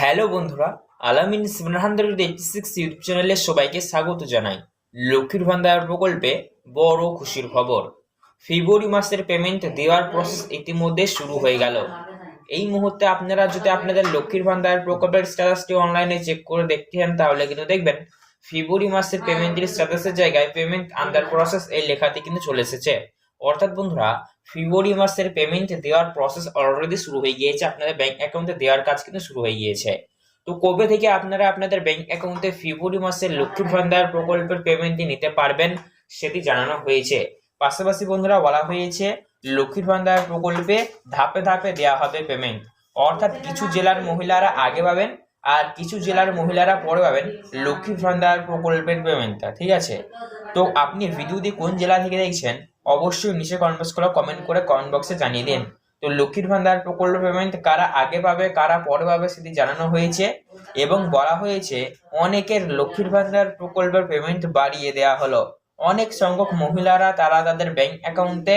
Hello বন্ধুরা, Alamin seven hundred eighty six YouTube চ্যানেলে সবাইকে স্বাগত জানাই। লক্ষ্মীর ভান্ডার প্রকল্পে বড় খুশির খবর। ফেব্রুয়ারি মাসের পেমেন্ট দেওয়ার প্রসেস ইতিমধ্যে শুরু হয়ে গেল। এই মুহূর্তে আপনারা যদি আপনাদের লক্ষ্মীর ভান্ডার প্রকল্পের স্ট্যাটাসটি অনলাইনে চেক করে দেখতে চান, তাহলে কিন্তু দেখবেন ফেব্রুয়ারি মাসের পেমেন্টের স্ট্যাটাসের জায়গায় পেমেন্ট আন্ডার প্রসেস এই লেখাটি কিন্তু চলে এসেছে। অর্থাৎ বন্ধুরা ফেব্রুয়ারি মাসের পেমেন্ট দেওয়ার প্রসেস অলরেডি শুরু হয়ে গিয়েছে। আপনাদের ব্যাংক অ্যাকাউন্টে দেওয়ার কাজ কিন্তু শুরু হয়ে গিয়েছে। তো কবে থেকে আপনারা আপনাদের ব্যাংক অ্যাকাউন্টে ফেব্রুয়ারি মাসের লক্ষ্মীর ভান্ডার প্রকল্পের পেমেন্টটি নিতে পারবেন সেটি জানানো হয়েছে। পাশাপাশি বন্ধুরা, বলা হয়েছে লক্ষ্মীর ভান্ডার প্রকল্পে ধাপে ধাপে দেওয়া হবে পেমেন্ট অর্থাৎ কিছু জেলার মহিলারা আগে পাবেন আর কিছু জেলার মহিলারা পরে পাবেন লক্ষ্মীর ভান্ডার প্রকল্পের পেমেন্টটা ঠিক আছে? তো আপনি ভিডিওটি কোন জেলা থেকে দেখছেন? অবশ্যই নিচে কমেন্ট করে কমেন্ট করে কমেন্ট বক্সে জানিয়ে দিন। তো লক্ষ্মীর ভান্ডার প্রকল্প পেমেন্ট কারা আগে পাবে, কারা পরে পাবে সেটি জানানো হয়েছে এবং বলা হয়েছে অনেকের লক্ষ্মীর ভান্ডার প্রকল্পের পেমেন্ট বাড়িয়ে দেওয়া হলো। অনেক সংখ্যক মহিলারা তারা তাদের ব্যাংক অ্যাকাউন্টে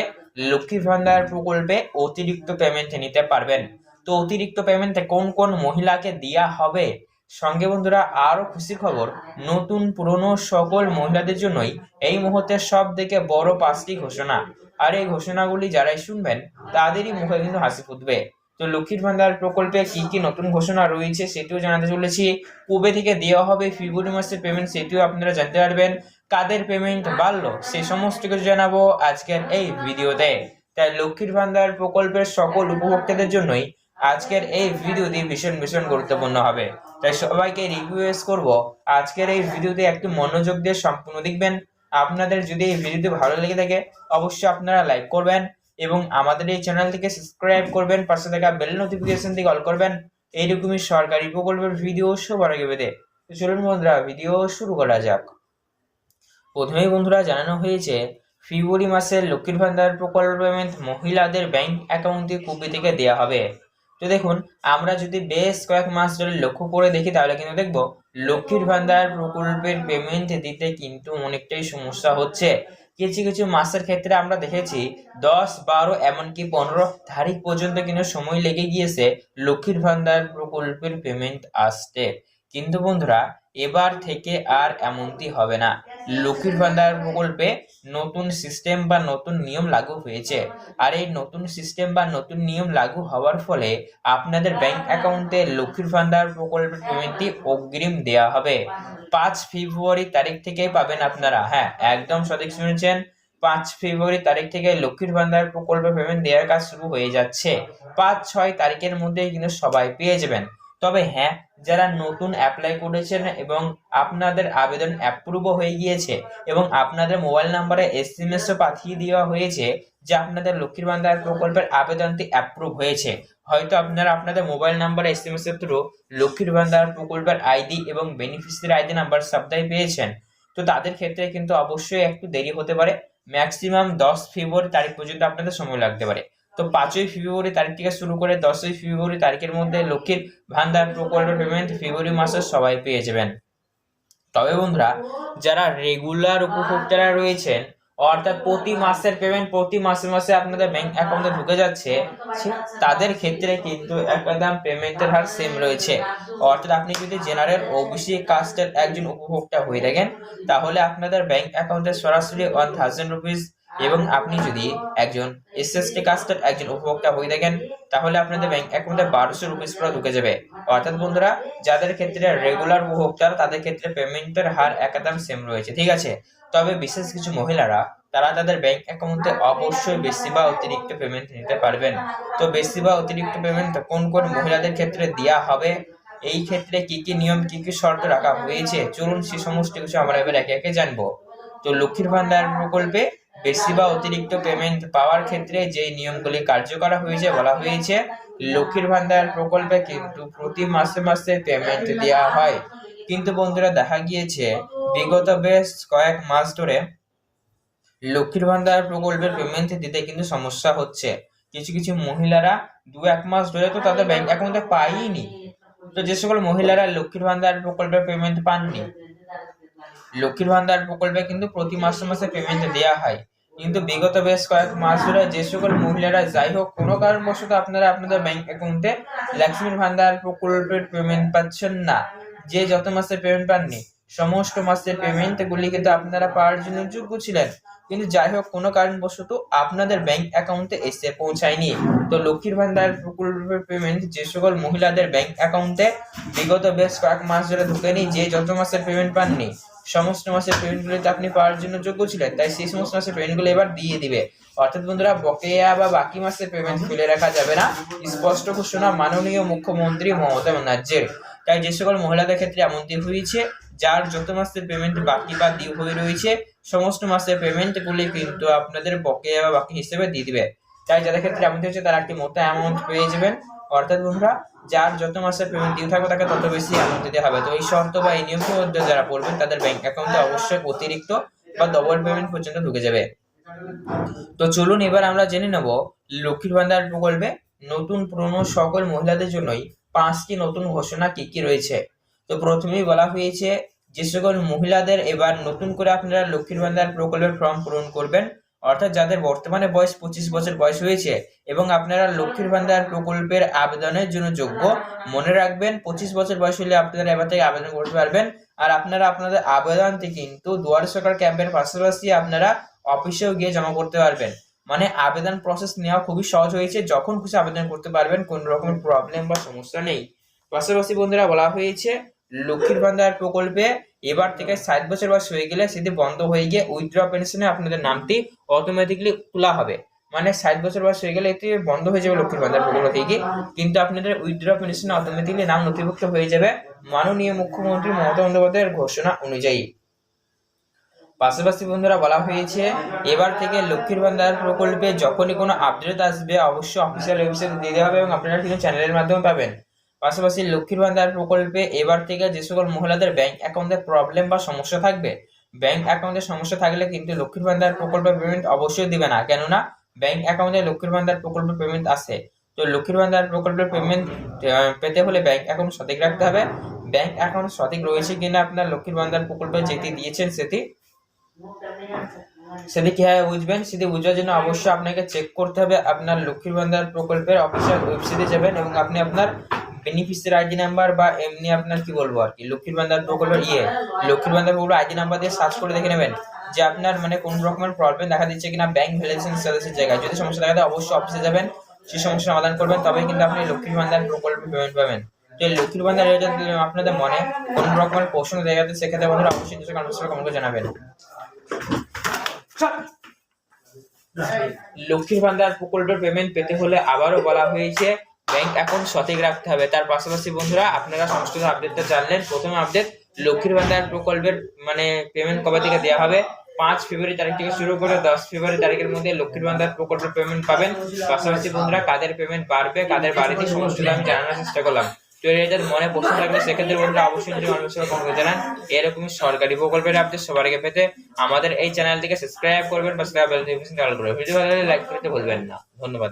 লক্ষ্মীর ভান্ডার প্রকল্পে অতিরিক্ত পেমেন্ট নিতে পারবেন। তো অতিরিক্ত পেমেন্টে কোন কোন মহিলাকে দেওয়া হবে? সঙ্গে বন্ধুরা আরও খুশি খবর, নতুন পুরনো সকল মহিলাদের জন্যই এই মুহূর্তে সব থেকে বড় পাঁচটি ঘোষণা। আর এই ঘোষণাগুলি যারাই শুনবেন, তাদেরই মুখে কিন্তু হাসি ফুটবে। তো লক্ষ্মীর ভান্ডার প্রকল্পে কি কি নতুন ঘোষণা রয়েছে সেটিও জানাতে চলেছি। কবে থেকে দেওয়া হবে ফেব্রুয়ারি মাসের পেমেন্ট সেটিও আপনারা জানতে পারবেন। কাদের পেমেন্ট বাড়লো, সে সমস্ত কিছু জানাব আজকের এই ভিডিওতে। তাই লক্ষ্মীর ভান্ডার প্রকল্পের সকল উপভোক্তাদের জন্যই আজকের এই ভিডিওটি ভীষণ ভীষণ গুরুত্বপূর্ণ হবে। তাই সবাইকে রিকোয়েস্ট করব, আজকের এই ভিডিওতে একটু মনোযোগ দিয়ে সম্পূর্ণ দেখবেন। আপনাদের যদি এই ভিডিওটি ভালো লেগে থাকে, অবশ্যই আপনারা লাইক করবেন এবং আমাদের এই চ্যানেলটিকে সাবস্ক্রাইব করবেন, পাশে থাকা বেল নোটিফিকেশনটি অল করবেন। এইরকমই সরকারি প্রকল্পের ভিডিও সবার আগে পেতে। চলুন বন্ধুরা ভিডিও শুরু করা যাক। প্রথমেই বন্ধুরা, জানানো হয়েছে, ফেব্রুয়ারি মাসের লক্ষ্মীর ভান্ডার প্রকল্প মহিলাদের ব্যাংক অ্যাকাউন্টে কবে থেকে দেওয়া হবে। তো দেখুন, আমরা যদি বেশ কয়েক মাস ধরে লক্ষ্য করে দেখি, তাহলে কিন্তু দেখব লক্ষ্মীর ভান্ডার প্রকল্পের পেমেন্ট দিতে কিন্তু অনেকটাই সমস্যা হচ্ছে। কিছু কিছু মাসের ক্ষেত্রে আমরা দেখেছি দশ, বারো, এমনকি পনেরো তারিখ পর্যন্ত কিন্তু সময় লেগে গিয়েছে লক্ষ্মীর ভান্ডার প্রকল্পের পেমেন্ট আসতে। কিন্তু বন্ধুরা এবার থেকে আর এমনটি হবে না। লক্ষ্মীর ভান্ডার প্রকল্পে নতুন সিস্টেম বা নতুন নিয়ম লাগু হয়েছে। আর এই নতুন সিস্টেম বা নতুন নিয়ম লাগু হওয়ার ফলে আপনাদের ব্যাংক অ্যাকাউন্টে লক্ষ্মীর ভান্ডার প্রকল্পের পেমেন্টটি অগ্রিম দেওয়া হবে। পাঁচ ফেব্রুয়ারি তারিখ থেকেই পাবেন আপনারা। হ্যাঁ একদম সঠিক শুনেছেন। পাঁচ ফেব্রুয়ারি তারিখ থেকে লক্ষ্মীর ভান্ডার প্রকল্পে পেমেন্ট দেওয়ার কাজ শুরু হয়ে যাচ্ছে। পাঁচ, ছয় তারিখের মধ্যে কিন্তু সবাই পেয়ে যাবেন। তবে হ্যাঁ যারা নতুন অ্যাপ্লাই করেছেন এবং আপনাদের আবেদন অ্যাপ্রুভ হয়ে গিয়েছে এবং আপনাদের মোবাইল নাম্বারে এস এম এসও পাঠিয়ে দেওয়া হয়েছে, যে আপনাদের লক্ষ্মীর ভান্ডার প্রকল্পের আবেদনটি অ্যাপ্রুভ হয়েছে। হয়তো আপনারা আপনাদের mobile number S M S এর থ্রু লক্ষ্মীর ভান্ডার প্রকল্পের আইডি এবং বেনিফিসিয়ারি আইডি নাম্বার সবটাই পেয়েছেন। তো তাদের ক্ষেত্রে কিন্তু অবশ্যই একটু দেরি হতে পারে। ম্যাক্সিমাম দশ ফেব্রুয়ারি তারিখ পর্যন্ত আপনাদের সময় লাগতে পারে। তো পাঁচই ফেব্রুয়ারি তারিখ থেকে শুরু করে দশই ফেব্রুয়ারি তারিখের মধ্যে লক্ষ্মীর ভান্ডার প্রকল্পের পেমেন্ট ফেব্রুয়ারি মাসে সবাই পেয়ে যাবেন। তবে বন্ধুরা, যারা রেগুলার উপভোক্তারা রয়েছেন, অর্থাৎ প্রতি মাসের পেমেন্ট প্রতি মাসে মাসে আপনাদের ব্যাংক অ্যাকাউন্টে ঢুকে যাচ্ছে তাদের ক্ষেত্রে কিন্তু একদম পেমেন্টের হার সেম রয়েছে। অর্থাৎ আপনি যদি জেনারেল ওবিসি কাস্টের একজন উপভোক্তা হয়ে থাকেন, তাহলে আপনাদের ব্যাংক অ্যাকাউন্টে সরাসরি ওয়ান থাউজেন্ড রুপিস এবং আপনি যদি একজন এসএসটি কাস্টার একজন উপভোক্তা হয়ে থাকেন তাহলে আপনাদের ব্যাংক অ্যাকাউন্টে বারোশো রুপিস করে ঢুকে যাবে। অর্থাৎ বন্ধুরা, যাদের ক্ষেত্রে রেগুলার উপভোক্তা, তাদের ক্ষেত্রে পেমেন্টের হার একদম সেম রয়েছে, ঠিক আছে? তবে বিশেষ কিছু মহিলারা, তারা তাদের ব্যাংক অ্যাকাউন্টে অবশ্যই বেশি বা অতিরিক্ত পেমেন্ট নিতে পারবেন। তো বেশি বা অতিরিক্ত পেমেন্ট কোন কোন মহিলাদের ক্ষেত্রে দেওয়া হবে? এই ক্ষেত্রে কি কি নিয়ম, কি কি শর্ত রাখা হয়েছে? চলুন সে সমস্ত কিছু আমরা এবার একে একে জানব। তো লক্ষ্মীর ভান্ডার প্রকল্পে বেশি বা অতিরিক্ত পেমেন্ট পাওয়ার ক্ষেত্রে যে নিয়মগুলি কার্য করা হয়েছে বলা হয়েছে, লক্ষ্মীর ভান্ডার প্রকল্পে কিন্তু প্রতি মাসে মাসে পেমেন্ট দেওয়া হয়। কিন্তু বন্ধুরা, দেখা গিয়েছে, বিগত বেশ কয়েক মাস ধরে লক্ষ্মীর ভান্ডার প্রকল্পের পেমেন্ট দিতে কিন্তু সমস্যা হচ্ছে। কিছু কিছু মহিলারা দু এক মাস ধরে তো তাদের ব্যাংক অ্যাকাউন্টে পাইনি তো যে সকল মহিলারা লক্ষ্মীর ভান্ডার প্রকল্পের পেমেন্ট পাননি, লক্ষ্মীর ভান্ডার প্রকল্পে কিন্তু প্রতি মাসে মাসে পেমেন্ট দেওয়া হয়। কিন্তু বিগত বেশ কয়েক মাস ধরে যে সকল মহিলারা, যাই হোক, কোনো কারণবশত আপনারা আপনাদের ব্যাংক অ্যাকাউন্টে লক্ষ্মীর ভান্ডার প্রকল্পের পেমেন্ট পাচ্ছেন না। যে যত মাসের পেমেন্ট পাননি, সমস্ত মাসের পেমেন্ট গুলি কিন্তু আপনারা পাওয়ার জন্য যোগ্য ছিলেন। কিন্তু যাই হোক, কোনো কারণবশত আপনাদের ব্যাংক অ্যাকাউন্টে এসে পৌঁছায়নি। তো লক্ষ্মীর ভান্ডার প্রকল্পের পেমেন্ট যে সকল মহিলাদের ব্যাংক অ্যাকাউন্টে বিগত বেশ কয়েক মাস ধরে ঢুকেনি, যে যত মাসের পেমেন্ট পাননি সমস্ত মাসের পেমেন্টগুলিতে আপনি পাওয়ার জন্য যোগ্য ছিলেন, তাই সেই সমস্ত মাসের পেমেন্টগুলো এবার দিয়ে দিবে। অর্থাৎ বন্ধুরা, বকেয়া বা বাকি মাসের পেমেন্ট ফেলে রাখা যাবে না। স্পষ্ট ঘোষণা মাননীয় মুখ্যমন্ত্রী মমতা ব্যানার্জির। তাই যে সকল মহিলাদের ক্ষেত্রে এমনটি হয়েছে, যার যত মাসের পেমেন্ট বাকি বা ডিউ হয়ে রয়েছে, সমস্ত মাসের পেমেন্টগুলি কিন্তু আপনাদের বকেয়া বা বাকি হিসেবে দিয়ে দিবে। তাই যাদের ক্ষেত্রে এমনটি হচ্ছে তারা একটি মোটা অ্যামাউন্ট পেয়ে যাবেন। অর্থাৎ বন্ধুরা, যার যত মাসের পেমেন্ট ডিউ থাকবে তাকে তত বেশি অ্যামাউন্ট দিতে হবে। তো এই শর্ত বা এই নিয়মের মধ্যে যারা পড়বেন, তাদের ব্যাংক অ্যাকাউন্টে অবশ্যই অতিরিক্ত বা ডবল পেমেন্ট পর্যন্ত ঢুকে যাবে। তো চলুন এবার আমরা জেনে নেব লক্ষ্মীর ভান্ডার প্রকল্পে নতুন পুরনো সকল মহিলাদের জন্যই পাঁচটি নতুন ঘোষণা কি কি রয়েছে? তো প্রথমেই বলা হয়েছে, যে সকল মহিলাদের এবার নতুন করে আপনারা লক্ষ্মীর ভান্ডার প্রকল্পের ফর্ম পূরণ করবেন। অর্থাৎ যাদের বর্তমানে বয়স পঁচিশ বছর বয়স হয়েছে এবং আপনারা লক্ষ্মীর ভান্ডার প্রকল্পের আবেদনের জন্য যোগ্য, মনে রাখবেন পঁচিশ বছর বয়স হলে আপনারা এবার থেকে আবেদন করতে পারবেন। আর আপনারা আপনাদের আবেদনটি কিন্তু দুয়ারে সরকার ক্যাম্পের পাশাপাশি আপনারা অফিসেও গিয়ে জমা করতে পারবেন। মানে আবেদন প্রসেস নেওয়া খুবই সহজ হয়েছে। যখন খুশি আবেদন করতে পারবেন, কোনো রকমের প্রবলেম বা সমস্যা নেই। পাশাপাশি বন্ধুরা বলা হয়েছে লক্ষ্মীর ভান্ডার প্রকল্পে এবার থেকে ষাট বছর বয়স হয়ে গেলে সেটি বন্ধ হয়ে গিয়ে উইথড্র পেনশনে আপনাদের নামটি অটোমেটিকলি খোলা হবে। মানে ষাট বছর বয়স হয়ে গেলে এটি বন্ধ হয়ে যাবে লক্ষ্মীর ভান্ডার প্রকল্প থেকে। কিন্তু আপনাদের উইথড্র পেনশনে অটোমেটিকলি নাম নথিভুক্ত হয়ে যাবে মাননীয় মুখ্যমন্ত্রী মমতা বন্দ্যোপাধ্যায়ের ঘোষণা অনুযায়ী। পাশাপাশি বন্ধুরা বলা হয়েছে, এবার থেকে লক্ষ্মীর ভান্ডার প্রকল্পে যখনই কোনো আপডেট আসবে, অবশ্যই অফিসিয়াল ওয়েবসাইটে দিয়ে দেওয়া হবে এবং আপনারা কিন্তু চ্যানেলের মাধ্যমে পাবেন। পাশাপাশি লক্ষ্মীর ভান্ডার প্রকল্পে এবার থেকে যে সকল মহিলাদের ব্যাংক অ্যাকাউন্টে প্রবলেম বা সমস্যা থাকবে ব্যাংক অ্যাকাউন্টে সমস্যা থাকলে কিন্তু লক্ষ্মীর ভান্ডার প্রকল্পের পেমেন্ট অবশ্যই দিবে না। কেননা ব্যাংক অ্যাকাউন্টে লক্ষ্মীর ভান্ডার প্রকল্পের পেমেন্ট আসে তো লক্ষ্মীর ভান্ডার প্রকল্পের পেমেন্ট পেতে হলে ব্যাংক অ্যাকাউন্ট সঠিক রাখতে হবে। ব্যাংক অ্যাকাউন্ট সঠিক রয়েছে কিনা আপনার লক্ষ্মীর ভান্ডার প্রকল্পে যেটি দিয়েছেন সেটি সেটি কীভাবে বুঝবেন সেটি বোঝার জন্য অবশ্যই আপনাকে চেক করতে হবে। আপনার লক্ষ্মীর ভান্ডার প্রকল্পের অফিসিয়াল ওয়েবসাইটে যাবেন এবং আপনি আপনার বেনিফিসিয়ারি আইডি নাম্বার বা এমনি আপনার কি বলব আর কি? লক্ষ্মীর ভান্ডার প্রকল্পের ইয়ে। লক্ষ্মীর ভান্ডার প্রকল্প আইডি নাম্বার দিয়ে সার্চ করে দেখে নেবেন যে আপনার মানে কোন রকমের প্রবলেম দেখা দিচ্ছে কিনা ব্যাংক ভ্যালিডেশন স্ট্যাটাসের জায়গায়। যদি সমস্যা দেখা দেয়, অবশ্যই অফিসে যাবেন। সেই সমস্যার সমাধান করবেন, তবেই কিন্তু আপনি লক্ষ্মীর ভান্ডার প্রকল্পে পেমেন্ট পাবেন। তো লক্ষ্মীর ভান্ডার যদি আপনাদের মনে কোন রকমের প্রশ্ন দেখা যায় সেক্ষেত্রে বন্ধুরা অবশ্যই নিচে কমেন্ট করে জানাবেন। লক্ষ্মীর ভান্ডার প্রকল্পের পেমেন্ট পেতে হলে আবারও বলা হয়েছে ব্যাংক অ্যাকাউন্ট সঠিক রাখতে হবে। তার পাশাপাশি বন্ধুরা, আপনারা সমস্ত আপডেটটা জানলেন। প্রথম আপডেট লক্ষ্মীর ভান্ডার প্রকল্পের মানে পেমেন্ট কবে থেকে দেওয়া হবে? পাঁচ ফেব্রুয়ারি তারিখ থেকে শুরু করে দশ ফেব্রুয়ারি তারিখের মধ্যে লক্ষ্মীর ভান্ডার প্রকল্পের পেমেন্ট পাবেন। পাশাপাশি বন্ধুরা, কাদের পেমেন্ট বাড়বে, কাদের বাড়িতে সমস্ত আমি জানানোর চেষ্টা করলাম। তো এদের মনে প্রশ্ন থাকলে সেক্ষেত্রে বন্ধুরা অবশ্যই নিজের মানুষের কমেন্ট জানান, এরকমই সরকারি প্রকল্পের আপডেট সবার আগে পেতে আমাদের এই চ্যানেলটিকে সাবস্ক্রাইব করবেন বা বেল করবেন ভিডিও ভালো লাগলে লাইক করতে ভুলবেন না। ধন্যবাদ।